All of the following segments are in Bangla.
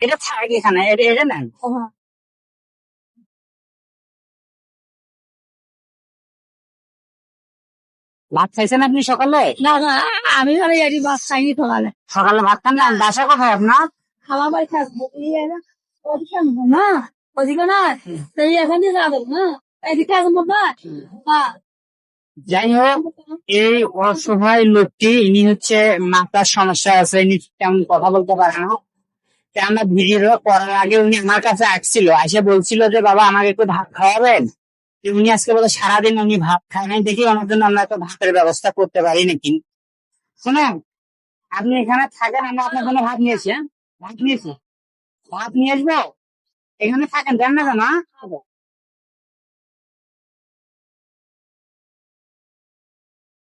এটা থাক এখানে এটা নেন। ভাত খাইছেন আপনি সকালে? না না আমি মানে এটি মাছ খাইনি সকালে। সকালে ভাত খান না বাসা কোথায় আপনার? আমার বাড়ি থাকব। না ওদিকে না সেই এখানে যাব না এদিকে আসব না। হ্যাঁ যাই হোক এই অসহায় লোকটি ইনি হচ্ছে মাথার সমস্যা আছে ইনি তেমন কথা বলতে পারে না। আমরা ভিডিও করার আগে উনি আমার কাছে আসছিল, এসে বলছিল যে, বাবা, আমাকে একটু ভাত খাওয়াবেন? উনি আজকে বলে, সারাদিন উনি ভাত খায় নাই, দেখি ওনার জন্য আমরা একটু ভাতের ব্যবস্থা করতে পারি নাকি? শুনেন, আপনি এখানে থাকেন, আমরা আপনার জন্য ভাত নিয়েছি হ্যাঁ? ভাত নিয়েছি? ভাত নিয়ে আসব? এখানে থাকেন, দেন না কেন হ্যাঁ?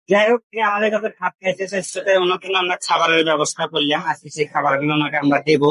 যাই হোক আমাদের কাছে ভাত খাইতে চাইছে তাই ওনাকে আমরা খাবারের ব্যবস্থা করলাম আজকে সেই খাবারগুলো ওনাকে আমরা দেবো।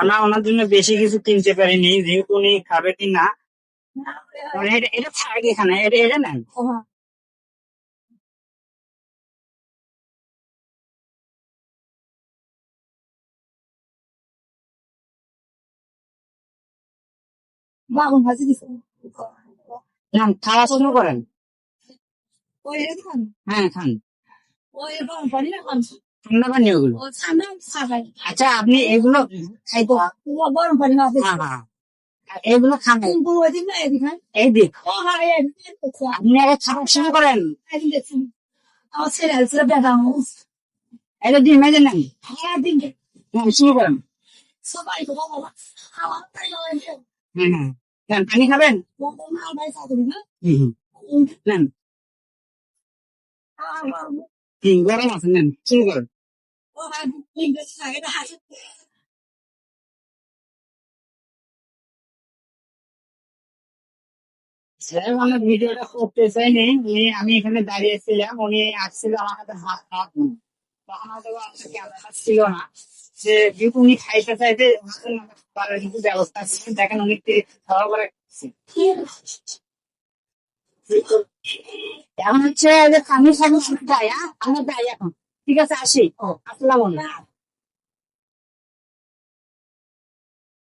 আমরা ওনার জন্য বেশি কিছু কিনতে পারিনি যেহেতু উনি খাবে কি না। মানে এটা থাক এখানে? এটা এটা নেন। খাওয়া শুরু করেন। হ্যাঁ খান। ওই গরম পানি না খান। ঠান্ডা পানি ওগুলো ও ঠান্ডা খাবাই আচ্ছা আপনি এগুলো গরম পানি খাবে হ্যাঁ হ্যাঁ। এগুলো খান কিন্তু ওই দিন না এদিকে এই দিক হ্যাঁ এদিকে আপনি আগে খাওয়া শুরু করেন। এটা দিয়ে মেজে নেন। দিন শুরু করেন। হ্যাঁ পানি খাবেন। নেন। গরম আছে নেন শুরু করেন। ও ভাই দিন দেখছে এটা হাসি স্যার আমার ভিডিওটা করতে চাইনি আমি এখানে দাঁড়িয়েছিলাম, উনি আসছিল আমার হাত হাত আমার ক্যামেরা ছিল না। যে উনি খাইতে চাইতে ব্যবস্থা ছিল দেখেন উনি এখন হচ্ছে আমি যাই হ্যাঁ? আমরা যাই এখন। ঠিক আছে আসি। আসসালাম